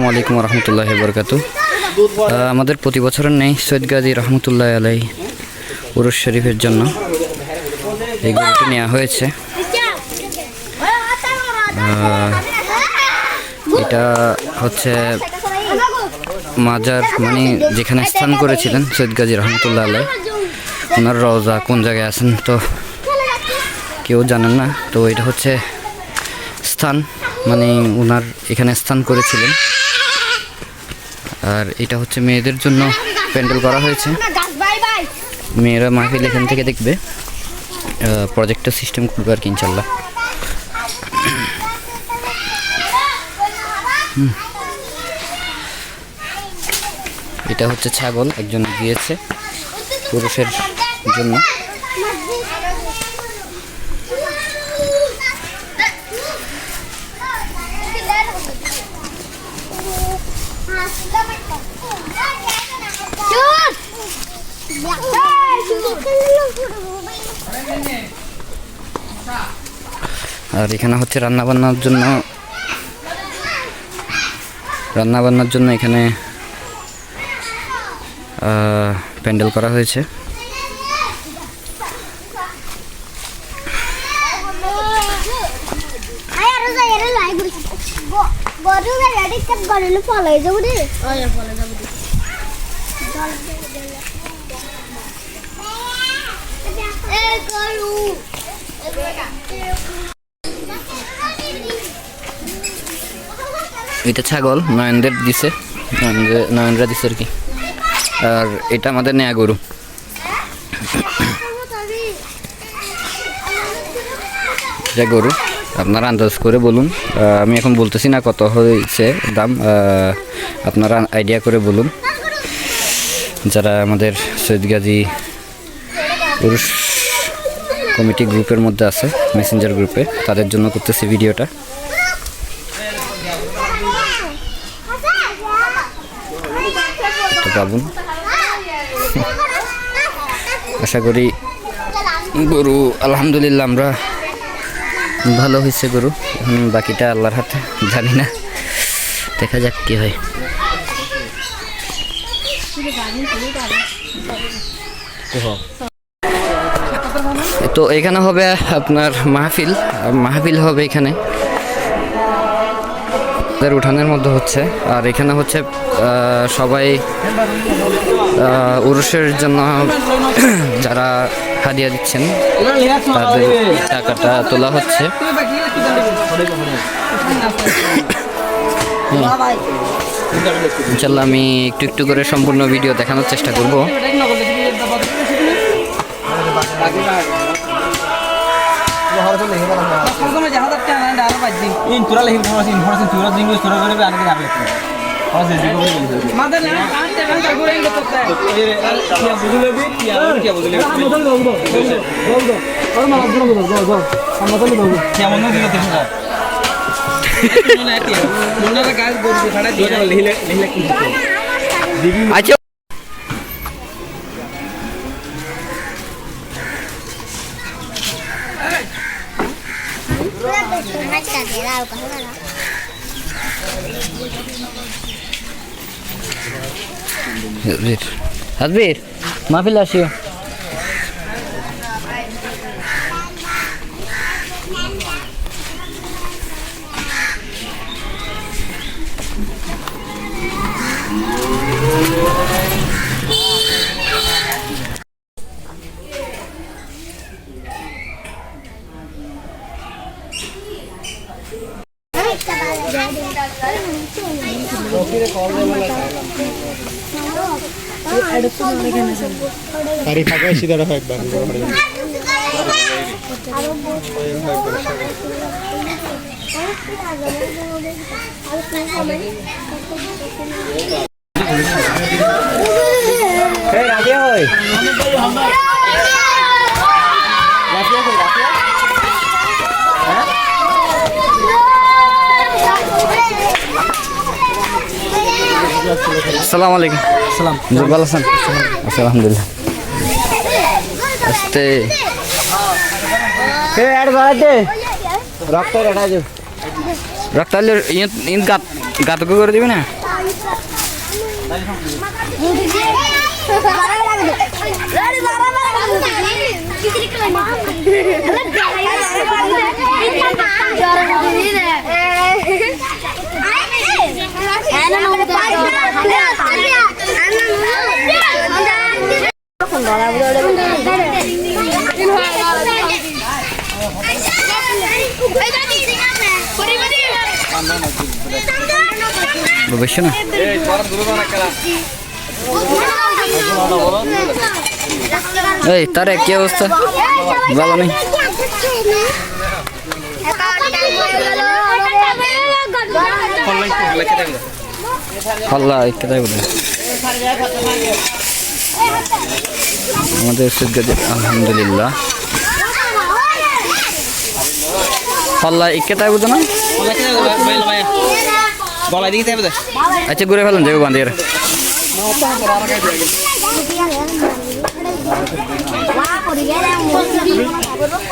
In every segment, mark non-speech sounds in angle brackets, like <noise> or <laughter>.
আসসালামাইকুম রহমতুল্লাহ বরকাতু আমাদের প্রতি বছরের নেই সৈয়দ গাজী রহমতুল্লাহ আলাই উরুস শরীফের জন্য। এই গরুটি নেওয়া হয়েছে। এটা হচ্ছে মাজার মানে যেখানে স্থান করেছিলেন সৈয়দ গাজী রহমতুল্লাহ আলাই। ওনার রওজা কোন জায়গায় আছেন তো কেউ জানেন না। তো এটা হচ্ছে স্থান মানে ওনার এখানে স্থান করেছিলেন। আর এটা হচ্ছে মেয়েদের জন্য প্যান্ডেল করা হয়েছে। মেয়েরা মাহফিল এখান থেকে দেখবে। প্রজেক্টর সিস্টেম খুলবে আর কি, ইনশাল্লাহ। এটা হচ্ছে ছাগল, একজন গিয়েছে পুরুষের জন্য। আর এখানে হচ্ছে রান্না বান্নার জন্য রান্না বান্নার জন্য এখানে প্যান্ডেল করা হয়েছে গরু গাড়ি কাট গরু ফলাই যাব রে এ গরু এটা ছাগল, নয়নদের দিছে। নয়নরা দিছে আর কি। আর এটা আমাদের নেয়া গরু। এটা গরু। আপনারা আন্দাজ করে বলুন। আমি এখন বলতেছি না কত হয়েছে দাম। আপনারা আইডিয়া করে বলুন। যারা আমাদের সৈয়দ গাজী পুরুষ কমিটি গ্রুপের মধ্যে আছে মেসেঞ্জার গ্রুপে তাদের জন্য করতেছি ভিডিওটা। পাবুন। আশা করি গরু, আলহামদুলিল্লাহ আমরা ভালো হয়েছে গরু। বাকিটা আল্লাহর হাতে, জানি না। দেখা যাক কি হয়। তো এখানে হবে আপনার মাহফিল মাহফিল হবে এখানে। আমাদের উঠানের মধ্যে হচ্ছে আর এখানে হচ্ছে সবাই উরুষের জন্য <clears throat> যারা হাদিয়া দিচ্ছেন তাদের টাকাটা তোলা হচ্ছে। <laughs> হুম। ইনশাল্লাহ আমি একটু একটু করে সম্পূর্ণ ভিডিও দেখানোর চেষ্টা করব। in हजबीर माफ़ी लाशियो তারি ফাঁকা সিধারা হয় একবার। আসসালামু আলাইকুম। সালাম ভালো আছেন? আলহামদুলিল্লাহ। আস্তে এড বাড়াতে রক্ত রেডা যে রক্তালের ইন গাত গাতক করে না। এই, তার কি অবস্থা? ভালো নেই। হল্লা কোথায় বলে? আমাদের সৈয়দ আলহামদুলিল্লাহ। হল্লা ইকেতায় বুঝো না? গলায় দিকে যাবে আচ্ছা ঘুরে ফেলেন যাবে বান্ধিয়ে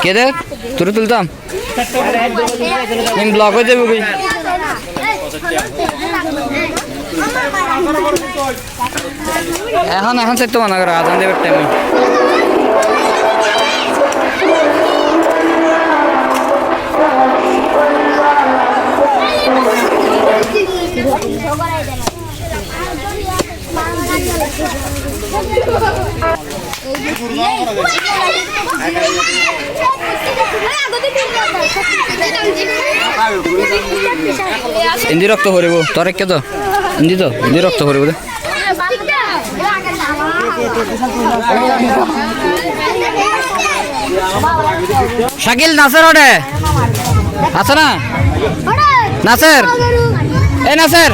কে দেখ তোরে তুলতাম? ব্লক হয়ে যাবে এখন এখন সেটা মনে করো আজান দেবের টাইমে ইন্দি রক্ত ভরিব, তোর কে তো? ইন্দি তো, ইন্দি রক্ত ভরিব দে। শাকিল নাসের ওটে আছে না? নাসের এই নাসের।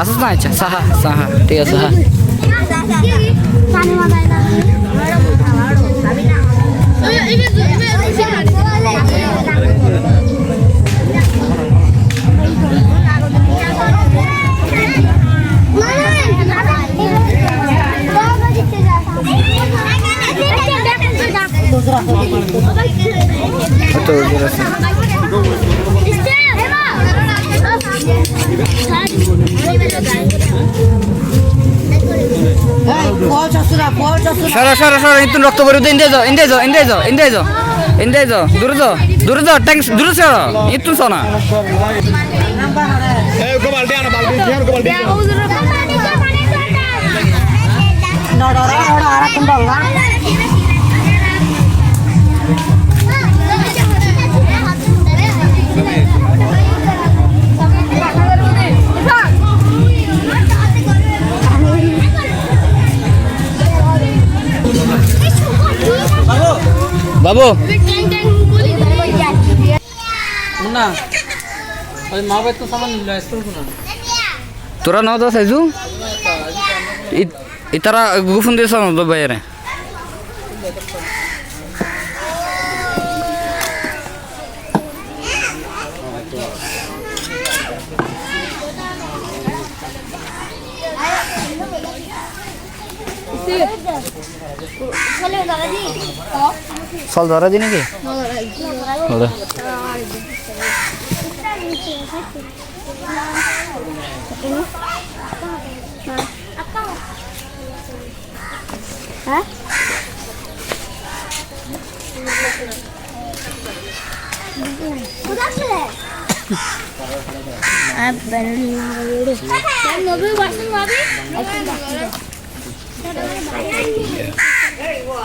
আসিস না আচ্ছা সাহা সাহা ঠিক আছে হ্যাঁ সরো সরো সরো ইতুন রক্ত দে ইন্দে যাও ইন্দে যাও ইন্দে যাও ইন্দে যাও ইন্দে যাও দূরে যাও দূরে যাও ট্যাঙ্ক দূরে সরো ইতুন সোনা বাবু। মুন্না ওই মা বাবা তো সামান নিল স্কুল কোনা তোরা নাও তো সাইজু। ইতারা গুফুন দিয়েছ না তো বাইরে ফল ধরা দি নাকি ওরে হ্যাঁ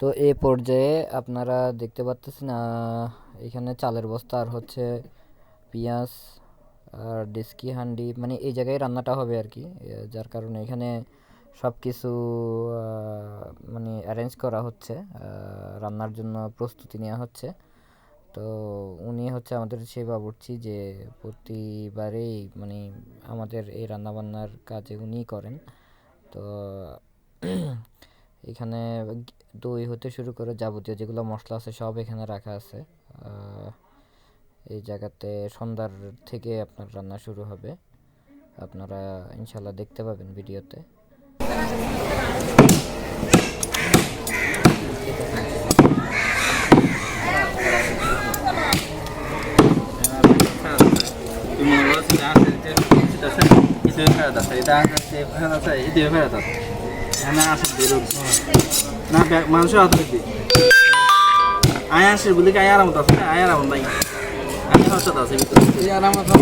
তো এ পর্যায়ে আপনারা দেখতে পাচ্ছেন এখানে চালের বস্তা, আর হচ্ছে পেঁয়াজ আর ডেস্কি, হান্ডি মানে এই জায়গায় রান্নাটা হবে আর কি। যার কারণে এখানে সব কিছু মানে অ্যারেঞ্জ করা হচ্ছে রান্নার জন্য প্রস্তুতি নেওয়া হচ্ছে। তো উনি হচ্ছে আমাদের সেই বাবুর্চি যে প্রতিবারেই মানে আমাদের এই রান্নাবান্নার কাজে উনিই করেন। তো এখানে দই হতে শুরু করে যাবতীয় যেগুলো মশলা আছে সব এখানে রাখা আছে। এই জায়গাতে সন্ধ্যার থেকে আপনার রান্না শুরু হবে আপনারা ইনশাল্লাহ দেখতে পাবেন ভিডিওতে মনে মানুষের হাতে দেখবি আয়া আসে বলি আয়ার মতো আছে হ্যাঁ, আয়ার আমার নাই আয়ার মতো আছে, ভিতরে। আয়ার মতো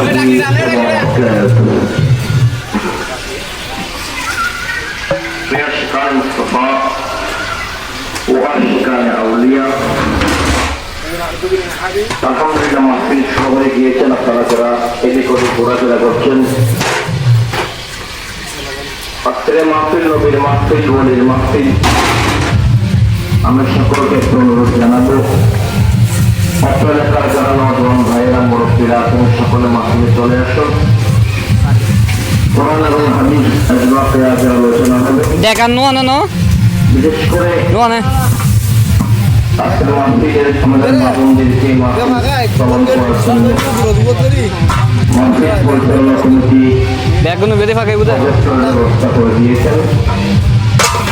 ورحمة الله وبركاته بأشكال الصفاء وأشكال أولياء আলহামদুলিল্লাহ মাহফিল সবাই গিয়েছেন আপনারা যারা এদিক ওদিক ঘোরাফেরা করছেন আজকের মাহফিল নবীর মাহফিল ওলির মাহফিল আমি সকলকে একটু অনুরোধ জানাবো অত্র এলাকার যারা নজওয়ান ভাইয়েরা মুরব্বীরা আছেন সকলে মাহফিলে চলে আসুন কোরআন এবং হাদিস আজবাকে আজ আলোচনা হবে। দেখান নোয়া না। বিশেষ করে নোয়া না আজকের মাহফিলের আমাদের মাহবুবদেরকে মাহফিল শ্রবণ করার জন্য মাহফিল পরিচালনা কমিটি ব্যাগগুলো বেঁধে ফাঁকে বুঝে ব্যবস্থা করে দিয়েছেন।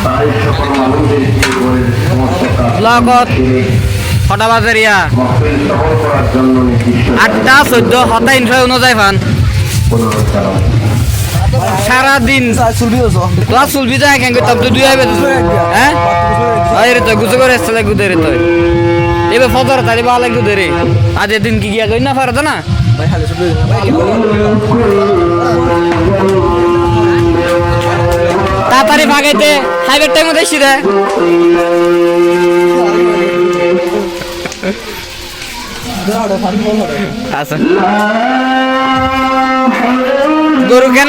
তাই সকল মানুষদেরকে ঘরের সমস্ত কাজ ব্লগত। ছেড়ে ছটা বাজারিয়া। মাহফিল শ্রবণ করার জন্য নির্দিষ্ট আটটা চোদ্দ হতা ইনফ্রায় অনুযায়ী ফান। সারাদিন ক্লাস চলবি যায় কেন করতাম তো দুই হ্যাঁ রে তো গুছো করে এসে গুদে রে তো এবার ফদর তারি লাগতো দেরে আজ দিন কি গিয়া কই না পারত না তাড়াতাড়ি ভাগাইতে হাইবের টাইম দেখছি রে আচ্ছা গরু কেন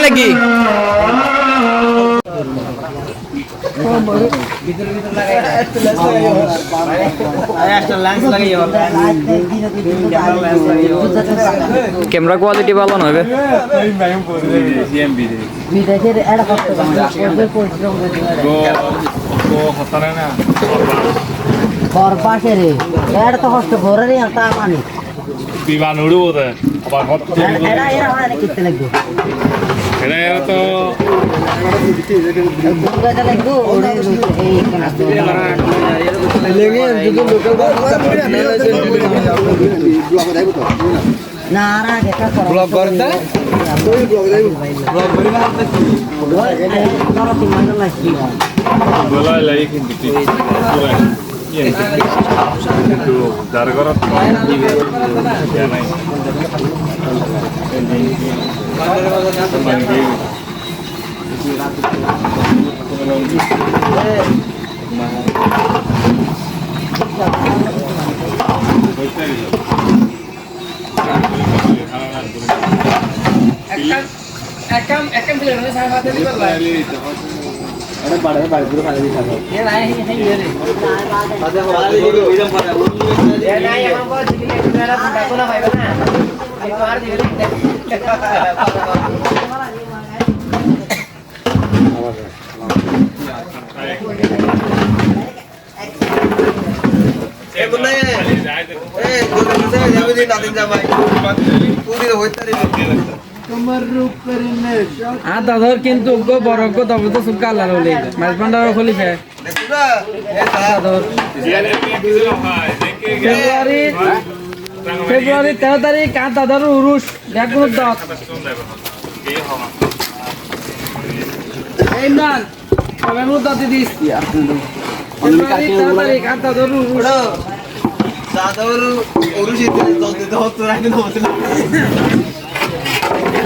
ওর ক্যামেরা কোয়ালিটি ভালো না ঘর পাশে রে এড তো কষ্ট ঘরে রে তা মানে বিমান উড়বো তো আবার হট এরা এরা হয় না কিনতে লাগবে এটা এরা তো দুর্গাটা লাগবে ওরে এই না আর আগে কা করো ব্লগ করতে ব্লগ করি না ধরো তিন মাস লাগছে বলাই লাগে কিন্তু ইয়ে কিন্তু যার ঘরত ইয়া নাই। এক কাম এক কাম দিলে মানে এখন বল দিলে তোরা ফোনটা না যাবে দিন নাদিন জামাই পুরি হইতারি আর দাদার কিন্তু বড় তবে তো সুকা আল্লাহ হলে মাছ তা দাদার ফেব্রুয়ারি ফেব্রুয়ারি তেরো তারিখ আর দাদার উরুষ ব্যাগুর দত। এই মান কবে মুদ দাদি দিস ফেব্রুয়ারি তেরো তারিখ আর দাদার উরুষ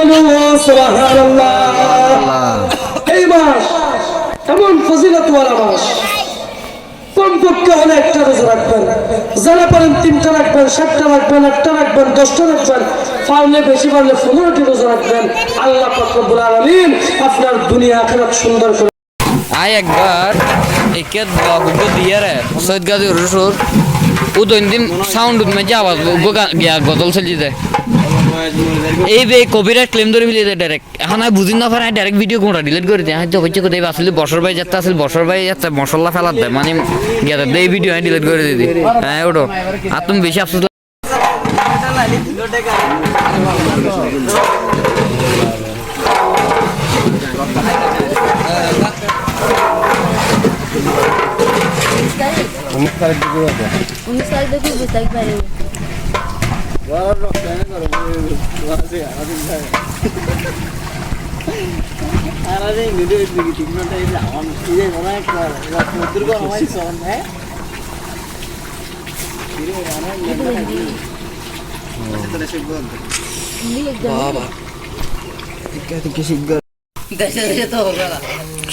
প্রত্যেকে এই মাস এমন ফজিলতওয়ালা মাস কমপক্ষে হলে একটা রোজা রাখবেন যারা পারেন তিনটা রাখবেন সাতটা রাখবেন আটটা রাখবেন দশটা রাখবেন পারলে বেশি পারলে পনেরোটি রোজা রাখবেন। আল্লাহ পাকরবুল আলমিন আপনার দুনিয়া আখেরাত সুন্দর করে আই একবার একে দিয়ে রে সৈয়দ গাজী রসুর ও দৈনন্দিন সাউন্ড মাঝে আওয়াজ গিয়া গজল চলি যায় এই বে কপিরাইট ক্লেম ধরে ফেলে যায় ডাইরেক্ট এখন আমি বুঝি না পারে ডাইরেক্ট ভিডিও কোনটা ডিলিট করে দিয়ে হয়তো হচ্ছে কোথায় আসলে বছর ভাই যাত্রা আসলে বছর ভাই যাত্রা মশলা ফেলার দেয় মানে গিয়া দেয় এই ভিডিও হ্যাঁ ডিলিট করে দিই হ্যাঁ ওটো আর তুমি বেশি আফসোস উনিশ তারিখ দেখি বিশ তারিখ পারে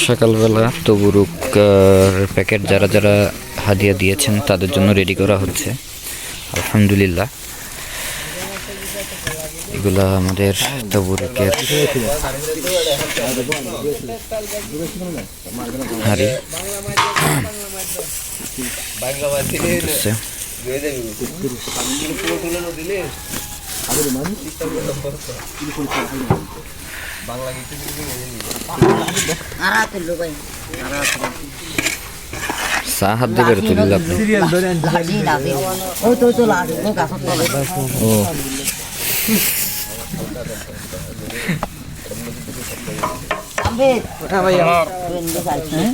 সকালবেলা তবুরুক প্যাকেট যারা যারা হাদিয়া দিয়েছেন, তাদের জন্য রেডি করা হচ্ছে। আলহামদুলিল্লাহ। এগুলা আমাদের তবুরুকের হাড়ি। হচ্ছে। চা হাত দিয়ে বেরো তুলিল আপনি ওই তো তো। লাগে ও। আমবে হ্যাঁ।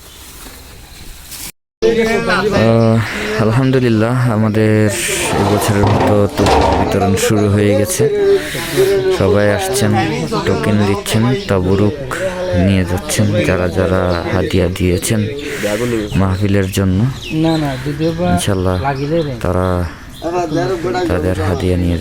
আলহামদুলিল্লাহ আমাদের এবছরের মতো তো বিতরণ শুরু হয়ে গেছে। সবাই আসছেন টোকেন দিচ্ছেন তাবুরুক নিয়ে যাচ্ছেন যারা যারা হাতিয়া দিয়েছেন মাহফিলের জন্য। ইনশাল্লাহ তারা তাদের হাদিয়া নিয়ে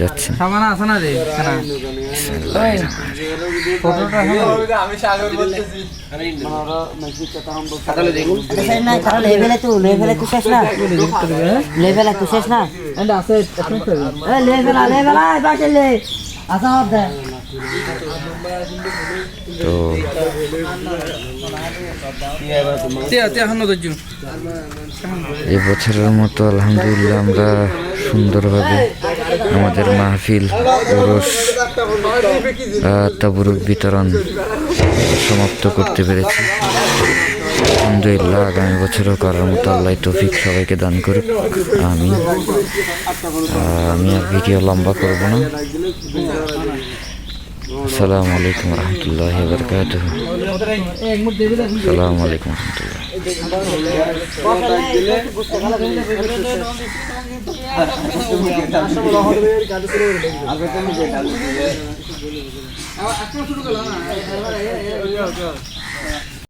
লেভেলে তো এবছরের মতো আলহামদুলিল্লাহ আমরা সুন্দরভাবে আমাদের মাহফিল, ওরস তাবরুক বিতরণ সমাপ্ত করতে পেরেছি। আলহামদুলিল্লাহ, আগামী বছরও করার মতো আল্লাহ তৌফিক সবাইকে দান করুক। আমি আমি আর ভিডিও লম্বা করব না। আসসালামু আলাইকুম রহমতুল্লাহ বরকাত আসসালামু আলাইকুম রহমতুল্লাহ। শুরু করলাম